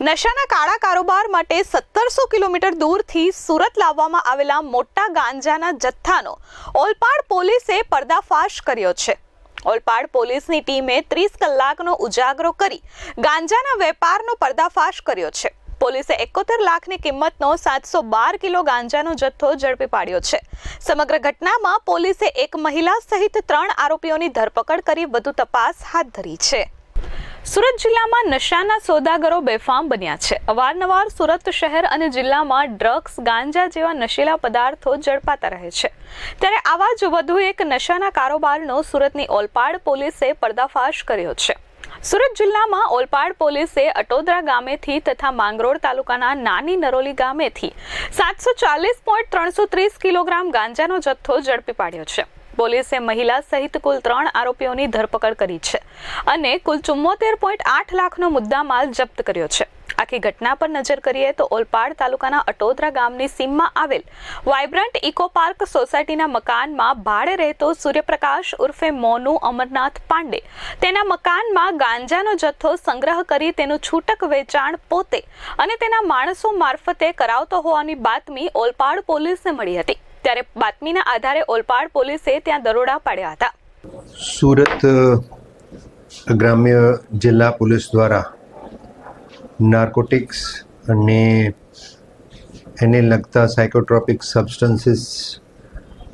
નશાના કાળા કારોબાર માટે સત્તરસો કિલોમીટર દૂરથી સુરત લાવવામાં આવેલા મોટા ગાંજાના જથ્થાનો ઓલપાડ પોલીસે પર્દાફાશ કર્યો છે. ઓલપાડ પોલીસની ટીમે ત્રીસ કલાકનો ઉજાગરો કરી ગાંજાના વેપારનો પર્દાફાશ કર્યો છે. પોલીસે એકોતેર લાખની કિંમતનો સાતસો બાર કિલો ગાંજાનો જથ્થો ઝડપી પાડ્યો છે. સમગ્ર ઘટનામાં પોલીસે એક મહિલા સહિત ત્રણ આરોપીઓની ધરપકડ કરી વધુ તપાસ હાથ ધરી છે. સુરત જિલ્લામાં નશાના સોદાગરો બેફામ બન્યા છે. અવારનવાર સુરત શહેર અને જિલ્લામાં ડ્રગ્સ, ગાંજા જેવા નશીલા પદાર્થો ઝડપાતા રહે છે. ત્યારે આવા જ વધુ એક નશાના કારોબારનો સુરતની ઓલપાડ પોલીસે પર્દાફાશ કર્યો છે. સુરત જિલ્લામાં ઓલપાડ પોલીસે અટોદરા ગામેથી તથા માંગરોળ તાલુકાના નાની નરોલી ગામેથી સાતસો ચાલીસ પોઈન્ટ ત્રણસો ત્રીસ કિલોગ્રામ ગાંજાનો જથ્થો ઝડપી પાડ્યો છે. પોલીસે મહિલા સહિત કુલ ત્રણ આરોપીઓની ધરપકડ કરી છે અને કુલ ચુમ્મોતેર પોઈન્ટ આઠ લાખનો મુદ્દામાલ જપ્ત કર્યો છે. આખી ઘટના પર નજર કરીએ તો ઓલપાડ તાલુકાના અટોદરા ગામની સીમમાં આવેલ વાઇબ્રન્ટ ઇકો પાર્ક સોસાયટીના મકાનમાં ભાડે રહેતો સૂર્યપ્રકાશ ઉર્ફે મોનુ અમરનાથ પાંડે તેના મકાનમાં ગાંજાનો જથ્થો સંગ્રહ કરી તેનું છૂટક વેચાણ પોતે અને તેના માણસો મારફતે કરાવતો હોવાની બાતમી ઓલપાડ પોલીસને મળી હતી. ત્યારે બાતમીના આધારે ઓલપાડ પોલીસે ત્યાં દરોડા પાડ્યા હતા. સુરત ગ્રામ્ય જિલ્લા પોલીસ દ્વારા નાર્કોટિક્સ અને એને લગતા સાયકોટ્રોપિક સબસ્ટન્સીસ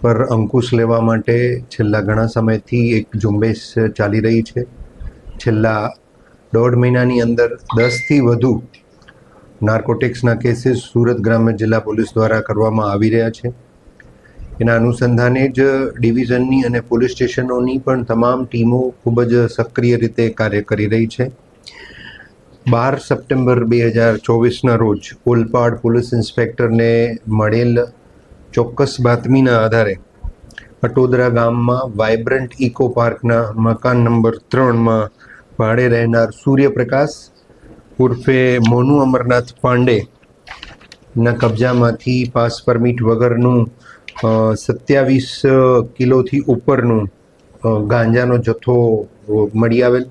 પર અંકુશ લેવા માટે છેલ્લા ઘણા સમયથી એક ઝુંબેશ ચાલી રહી છે. છેલ્લા દોઢ મહિનાની અંદર દસથી વધુ નાર્કોટિક્સના કેસીસ સુરત ગ્રામ્ય જિલ્લા પોલીસ દ્વારા કરવામાં આવી રહ્યા છે. એના અનુસંધાને જ ડિવિઝનની અને પોલીસ સ્ટેશનોની પણ તમામ ટીમો ખૂબ જ સક્રિય રીતે કાર્ય કરી રહી છે. બાર સપ્ટેમ્બર બે હજાર ચોવીસના રોજ ઓલપાડ પોલીસ ઇન્સ્પેક્ટરને મળેલ ચોક્કસ બાતમીના આધારે અટોદરા ગામમાં વાઇબ્રન્ટ ઇકો પાર્કના મકાન નંબર ત્રણમાં ભાડે રહેનાર સૂર્યપ્રકાશ ઉર્ફે મોનુ અમરનાથ પાંડે ના કબજામાંથી પાસ પરમિટ વગરનું સત્યાવીસ કિલોથી ઉપરનું ગાંજાનો જથ્થો મળી આવેલ.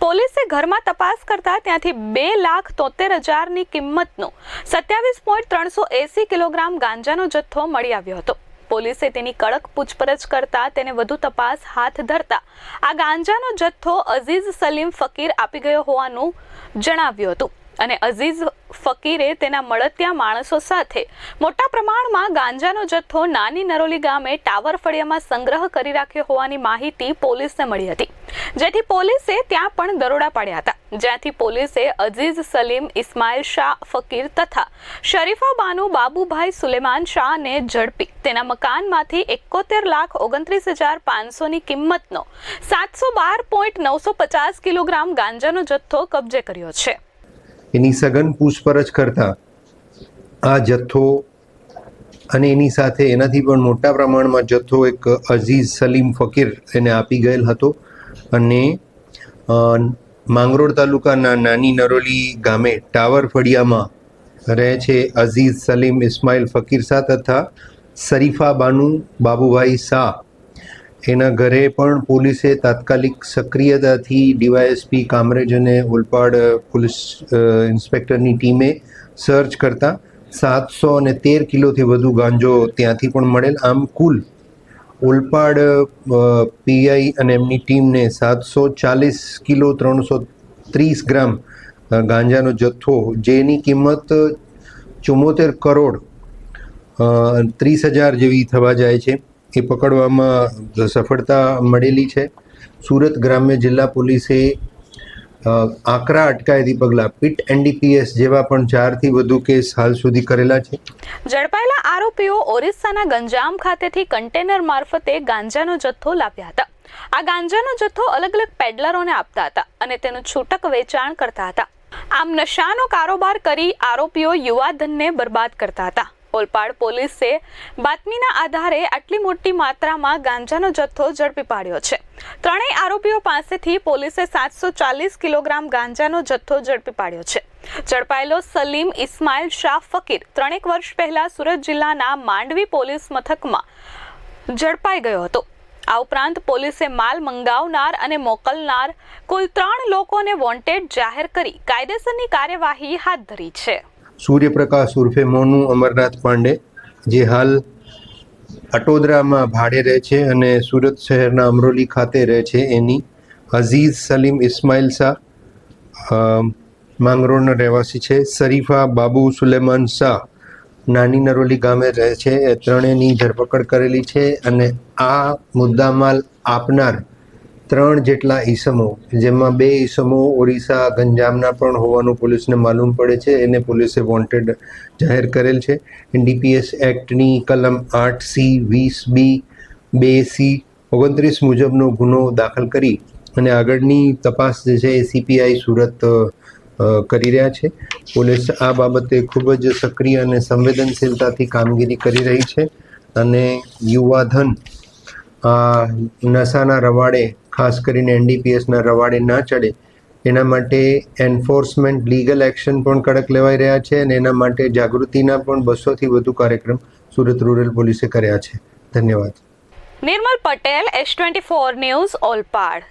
પોલીસે ઘરમાં તપાસ કરતા ત્યાંથી બે લાખ તોતેર હજારની કિંમતનો સત્યાવીસ પોઈન્ટ ત્રણસો એસી કિલોગ્રામ ગાંજાનો જથ્થો મળી આવ્યો હતો. પોલીસે તેની કડક પૂછપરછ કરતા તેને વધુ તપાસ હાથ ધરતા આ ગાંજાનો જથ્થો અઝીઝ સલીમ ફકીર આપી ગયો હોવાનું જણાવ્યું હતું. અને અઝીઝ ફકીરે તેના મળતિયા માણસો સાથે મોટા પ્રમાણમાં ગાંજાનો જથ્થો નાની નરોલી ગામે ટાવર ફળિયામાં સંગ્રહ કરી રાખ્યો હોવાની માહિતી પોલીસને મળી હતી. જેથી પોલીસે ત્યાં પણ દરોડા પાડ્યા હતા. જ્યાંથી પોલીસે અઝીઝ સલીમ, ઇસ્માઇલ શાહ ફકીર તથા શરીફા બાનુ, બાબુભાઈ સુલેમાન શાહને ઝડપી. તેના મકાનમાંથી એકોતેર લાખ ઓગણત્રીસ હજાર પાંચસોની કિંમતનો સાતસો બાર પોઈન્ટ નવસો પચાસ કિલોગ્રામ ગાંજાનો જથ્થો કબજે કર્યો છે. એની સઘન પૂછપરછ કરતા આ જથ્થો અને એની સાથે એનાથી પણ મોટા પ્રમાણમાં જથ્થો એક અઝીઝ સલીમ ફકીર એને આપી ગયેલ હતો અને માંગરોળ તાલુકાના નાની નરોલી ગામે ટાવર ફળિયામાં રહે છે અઝીઝ સલીમ ઇસ્માઇલ ફકીર શાહ તથા શરીફા બાનુ બાબુભાઈ શાહ. એના ઘરે પણ પોલીસે તાત્કાલિક સક્રિયતાથી ડીવાયએસપી કામરેજ અને ઓલપાડ પોલીસ ઇન્સ્પેક્ટરની ટીમે સર્ચ કરતા સાતસો અને તેર કિલોથી વધુ ગાંજો ત્યાંથી પણ મળેલ. આમ કુલ ઓલપાડ પીઆઈ અને એમની ટીમને સાતસો ચાલીસ કિલો ત્રણસો ત્રીસ ગ્રામ ગાંજાનો જથ્થો, જેની કિંમત ચુમ્મોતેર કરોડ ત્રીસ હજાર જેવી થવા જાય છે. એ પકડવામાં સફળતા મળેલી છે. સુરત ગ્રામ્ય જિલ્લા પોલીસે આકરા અટકાયતી પગલાં પીટ એનડીપીએસ જેવા પણ ચારથી વધુ કેસ હાલ સુધી કરેલા છે. ઝડપાયેલા આરોપીઓ ઓરિસ્સાના ગંજામ ખાતેથી કન્ટેનર મારફતે ગાંજાનો જથ્થો લાવ્યા હતા. આ ગાંજાનો જથ્થો અલગ અલગ પેડલરોને આપતા હતા અને તેનું છૂટક વેચાણ કરતા હતા. આમ નશાનો કારોબાર કરી આરોપીઓ યુવાધનને બરબાદ કરતા હતા. ઓલપાડ પોલીસે બાતમીના આધારે આટલી મોટી માત્રામાં ગાંજાનો જથ્થો ઝડપી પાડ્યો છે. ત્રણેય આરોપીઓ પાસેથી પોલીસે સાતસો ચાલીસ કિલોગ્રામ ગાંજાનો જથ્થો ઝડપી પાડ્યો છે. ઝડપાયેલો સલીમ ઇસ્માઇલ શાહ ફકીર ત્રણેક વર્ષ પહેલા સુરત જિલ્લાના માંડવી પોલીસ મથકમાં ઝડપાઈ ગયો હતો. આ ઉપરાંત પોલીસે માલ મંગાવનાર અને મોકલનાર કુલ ત્રણ લોકોને વોન્ટેડ જાહેર કરી કાયદેસરની કાર્યવાહી હાથ ધરી છે. સૂર્યપ્રકાશ ઉર્ફે મોનુ અમરનાથ પાંડે, જે હાલ અટોદરામાં ભાડે રહે છે અને સુરત શહેરના અમરોલી ખાતે રહે છે. એની અઝીઝ સલીમ ઇસ્માઇલ શાહ માંગરોળના રહેવાસી છે. શરીફા બાબુ સુલેમાન શાહ નાની નરોલી ગામે રહે છે. એ ત્રણેયની ધરપકડ કરેલી છે અને આ મુદ્દામાલ આપનાર ત્રણ જેટલા ઈસમો, જેમાં બે ઈસમો ઓરિસ્સા ગંજામના પણ હોવાનું પોલીસને માલુમ પડે છે. એને પોલીસે વોન્ટેડ જાહેર કરેલ છે. એનડીપીએસ એક્ટની કલમ આઠ સી, વીસ બી, બે સી, ઓગણત્રીસ મુજબનો ગુનો દાખલ કરી અને આગળની તપાસ જે છે એ સીપીઆઈ સુરત કરી રહ્યા છે. પોલીસ આ બાબતે ખૂબ જ સક્રિય અને સંવેદનશીલતાથી કામગીરી કરી રહી છે અને યુવાધન, આ નશાના રવાડે ખાસ કરીને એનડીપીએસના રવાડે ના ચડે, એના માટે એન્ફોર્સમેન્ટ લીગલ એક્શન પણ કડક લેવાઈ રહ્યા છે અને એના માટે જાગૃતિના પણ બસોથી વધુ કાર્યક્રમ સુરત રૂરલ પોલીસે કર્યા છે. ધન્યવાદ. Nirmal Patel S twenty four news Olpad.